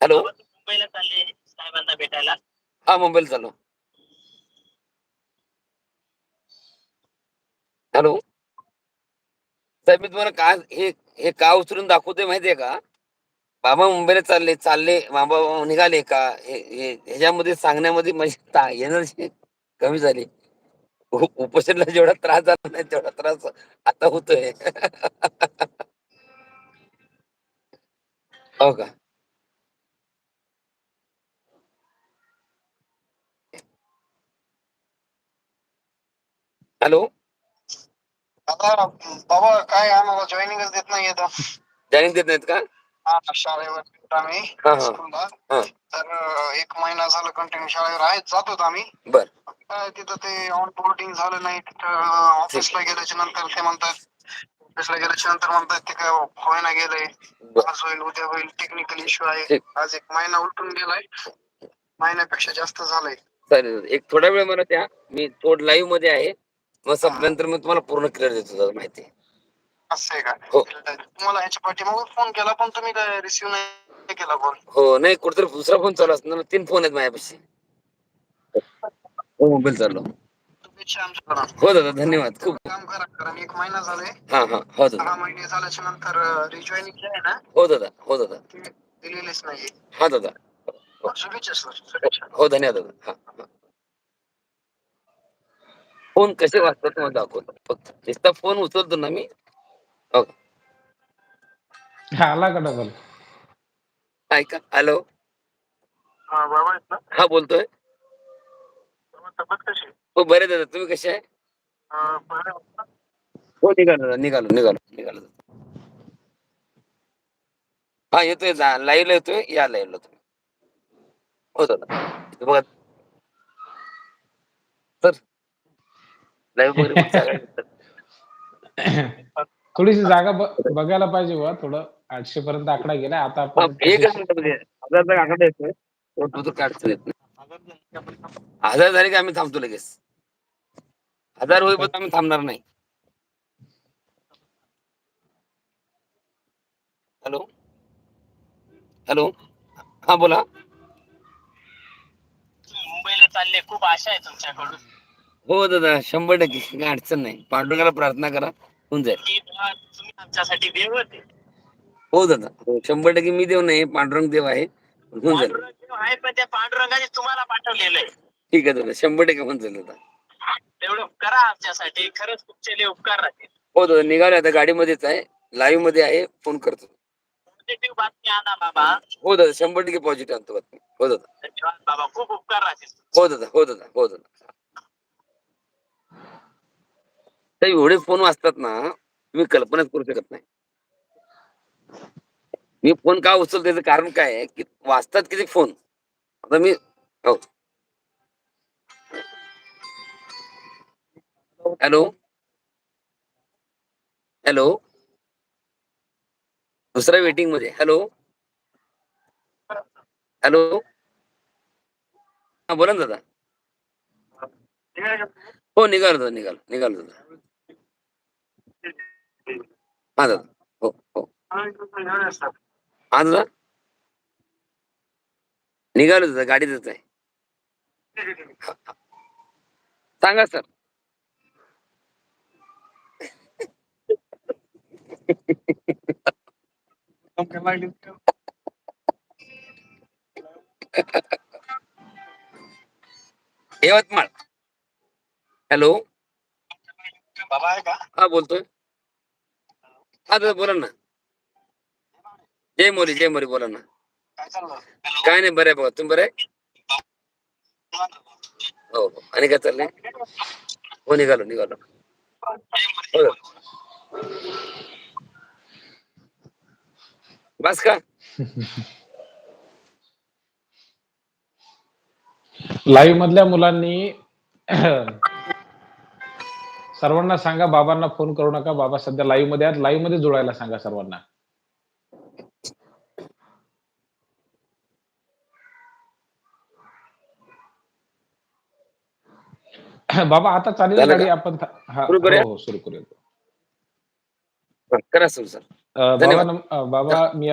Hello. मुंबईला चालले साहेबांना भेटायला. हा मुंबईला चाललो. हॅलो. साहेब मी तुम्हाला का हे हे का उचलून दाखवतोय माहितीये का? बाबा मुंबईला चालले चालले. बाबा निघाले का? ह्याच्यामध्ये सांगण्यामध्ये माझी एनर्जी कमी झाली. उपोषणाला जेवढा त्रास झाला नाही तेवढा त्रास आता होतोय हो का हॅलो. बाबा काय आम्हाला जॉईनिंगच देत नाही जॉईनिंग देत नाहीत का? शाळेवर आम्ही हा, हा. स्कूलला हा. तर एक महिना झाला कंटिन्यू शाळेवर आहेत जात होतो आम्ही. बर. काय तिथं ते ऑन बोर्डिंग झालं नाही तिथं ऑफिसला गेल्याच्यानंतर ते म्हणतात ऑफिसला गेल्याच्यानंतर म्हणतात ते काय होईना गेलंय. बर. आज होईल उद्या होईल टेक्निकल इश्यू आहे. ठीक. आज एक महिना उलटून गेलाय. महिन्यापेक्षा जास्त झालंय. चालेल एक थोडा वेळ मला त्या मी थोड लाईव्हमध्ये आहे. मग संपल्यानंतर मी तुम्हाला पूर्ण क्लिअर देतो जरा माहिती असं आहे का? हो. तुम्हाला ह्याच्या पाठीमागे फोन केला पण तुम्ही काय रिसिव्ह नाही केला फोन हो नाही कुठेतरी दुसरा फोन चालू असणार तीन फोन आहेत माझ्यापाशी. हो मोबाईल चालू. शुभेच्छा आमच्या हो दादा धन्यवाद. खूप काम करा कारण एक महिना झालाय. हा हा हो दादा. सहा महिने झाल्याच्यानंतर रिजॉईनिंग जे आहे ना? हो दादा हो दादा. ते दिलेलेच नाहीये. हा दादा. शुभेच्छा सर हो धन्यवाद दादा. हा. फोन कसे वाचतात तुम्हाला दाखवतो. फक्त नुसता फोन उचलतो ना मी. आला का डबल ऐका हॅलो. हा बाबा आहेत ना? हा बोलतोय? हो बरे दादा तुम्ही कसे आहे? हो निघालो दादा निघालो निघालो निघालो. हा येतोय लाईव्हला येतोय या लाईव्हला तुम्ही. हो दादा बघा. Sir live. थोडीशी जागा बघायला पाहिजे बा थोडं. आठशे पर्यंत आकडा गेला आता आपण एकच मिनिटामध्ये हजारचा आकडा येतोय. तो तुझं काढतो येत नाही. हजार झाले की आम्ही थांबतो लगेच. हजार होईपर्यंत आम्ही थांबणार नाही. हॅलो? हॅलो? हा बोला. मुंबईला चालले खूप आशा आहे तुमच्याकडून. हो दादा शंभर टक्के. काय अडचण नाही. पांडुरंगाला प्रार्थना करा होऊन जाईल. की बुवा, तुम्ही आमच्यासाठी देव होते. हो दादा हो. शंभर टक्के मी देव नाही पांडुरंग देव आहे. होऊन जाईल. पांडुरंग देव आहे पण त्या पांडुरंगाने तुम्हाला पाठवलेलं आहे. ठीक आहे दादा शंभर टक्के होऊन जाईल दादा. तेवढं करा आमच्यासाठी. खरंच तुमचे लय उपकार राहतील. हो दादा निघालो आता गाडीमध्येच आहे. लाईव्हमध्ये आहे फोन करतो. पॉझिटिव्ह बातमी आणा बाबा. हो दादा शंभर टक्के पॉझिटिव्ह आणतो बातमी. हो दादा. धन्यवाद बाबा खूप उपकार राहतील. हो दादा हो दादा हो दादा तर एवढे फोन वाचतात ना तुम्ही कल्पनाच करू शकत नाही. मी फोन का उचलतो त्याचं कारण काय आहे की वाचतात किती फोन आता मी हो. हॅलो. हॅलो. दुसऱ्या वेटिंगमध्ये हॅलो. हॅलो. हा बोला ना दादा. हो निघाल दादा निघाल दादा. दादा हो हो. गाडीतच आहे. सांगा सर. यवतमाळ हॅलो. बाबा आहे का? हा बोलतोय. हा दादा बोला ना. जय मोरी जय मोरी बोला ना. काय नाही बरं आहे बघा. तुम्ही बरे आहे? हो हो. आणि काय चाललंय? हो निघालो निघालो. हो. बस का? लाईव्ह मधल्या मुलांनी सर्वांना सांगा बाबांना फोन करू नका. बाबा सध्या लाईव्हमध्ये आहेत. लाईव्हमध्ये जोडायला सांगा सर्वांना. बाबा आता चालेल गाडी? आपण था- हा सुरू करूया? हो सुरू करूया. बाबा मी